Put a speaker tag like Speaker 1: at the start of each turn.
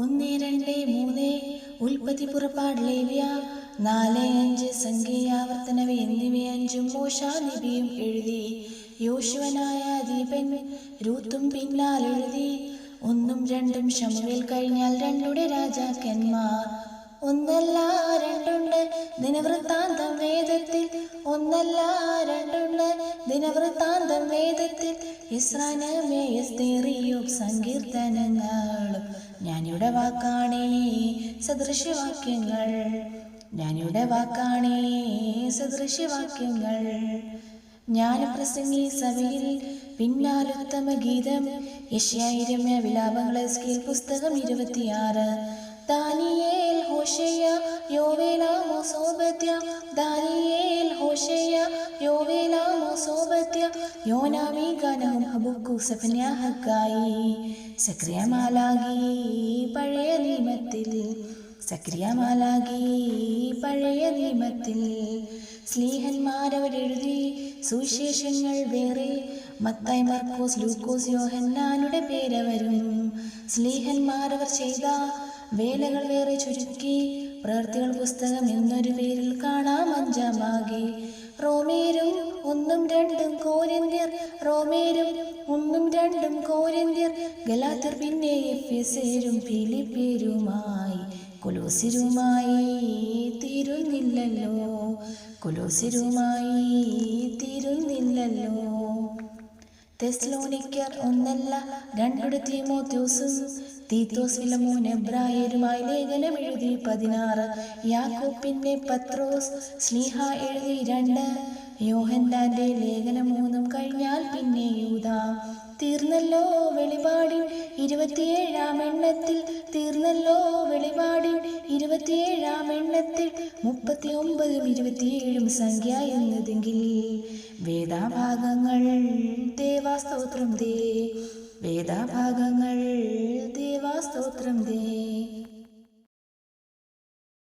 Speaker 1: ഒന്ന് രണ്ട് മൂന്ന്. ഉൽപ്പത്തി പുറപ്പാട് ലേവ്യ. നാല് അഞ്ച് സംഖ്യയാവർത്തനവ എന്നിവ അഞ്ചും മോശാലിപിയും എഴുതി. യോശുവനായ ദീപൻ രൂത്തും പിന്നാൽ എഴുതി. ഒന്നും രണ്ടും ശമുവേൽ കഴിഞ്ഞാൽ രണ്ടുടെ രാജാക്കന്മാർ. ഒന്നല്ല രണ്ടുണ്ട് ദിനവൃത്താന്തം വേദത്തിൽ. ഒന്നല്ല രണ്ടുണ്ട് ദിനവൃത്താന്തം വേദത്തിൽ ഇസ്രാനമേയസ്തേറിയും സങ്കീർത്തനങ്ങളും. ഞാനിവിടെ വാക്കാണേ സദൃശ്യവാക്യങ്ങൾ ഞാനിവിടെ വാക്കാണേ സദൃശ്യവാക്യങ്ങൾ ഞാൻ പ്രസംഗി സഭയിൽ പിന്നാലുത്തമ ഗീതം യശ്യായിരമ്യ വിലാപങ്ങളെ സ്കീൽ പുസ്തകം ഇരുപത്തിയാറ്. Daniel Hosea യോവേലാമോ സോബദ്യ. ദാനിയേൽ ഹോഷയ യോവേലാമോ സോബത്യ യോനാമി അബുക്കു ഹബുക്കു സക്രിയമാലാകി പഴയ നിയമത്തിൽ. സക്രിയമാലാകി പഴയ നിയമത്തിൽ. സ്ലീഹന്മാരവരെഴുതി സുവിശേഷങ്ങൾ വേറെ. മത്തായി മർക്കോസ് ലൂക്കോസ് യോഹന്നാനുടെ പേരവരും. സ്ലീഹന്മാരവർ ചെയ്ത വേലകൾ വേറെ ചുരുക്കി. പ്രവൃത്തികൾ പുസ്തകം എന്നൊരു പേരിൽ കാണാം അഞ്ചാമാകെ റോമേരും ഒന്നും രണ്ടും കോരിന്ത്യർ റോമേരും ഒന്നും രണ്ടും കോരിന്ത്യർ. ഗലാത്തിർ പിന്നെ എഫ്യസേരും ഫിലിപ്പേരുമായി. കൊലോസിരുമായി തീരുന്നില്ലല്ലോ. കൊലോസിരുമായി തീരുന്നില്ലല്ലോ. തെസ്ലോനിക്കർ ഒന്നല്ല രണ്ടിടത്തി തീമോത്യോസും തീത്തോസ് വിലമോൻ എബ്രായരുമായി ലേഖനം എഴുതി പതിനാറ്. യാക്കോപ്പിന്റെ പത്രോസ് സ്നേഹ എഴുതി രണ്ട്. യോഹന്നാന്റെ ലേഖനം മൂന്നും കഴിഞ്ഞാൽ പിന്നെ യൂത. തീർന്നല്ലോ വെളിപാടിൻ ഇരുപത്തിയേഴാം എണ്ണത്തിൽ. തീർന്നല്ലോ വെളിപാടിൻ ഇരുപത്തിയേഴാം എണ്ണത്തിൽ. മുപ്പത്തി ഒമ്പതും ഇരുപത്തിയേഴും സംഖ്യ എന്നതെങ്കിൽ വേദാഭാഗങ്ങൾ ദേവാസ്തോത്രം ദേ. വേദാഭാഗങ്ങൾ స్తోత్రం దే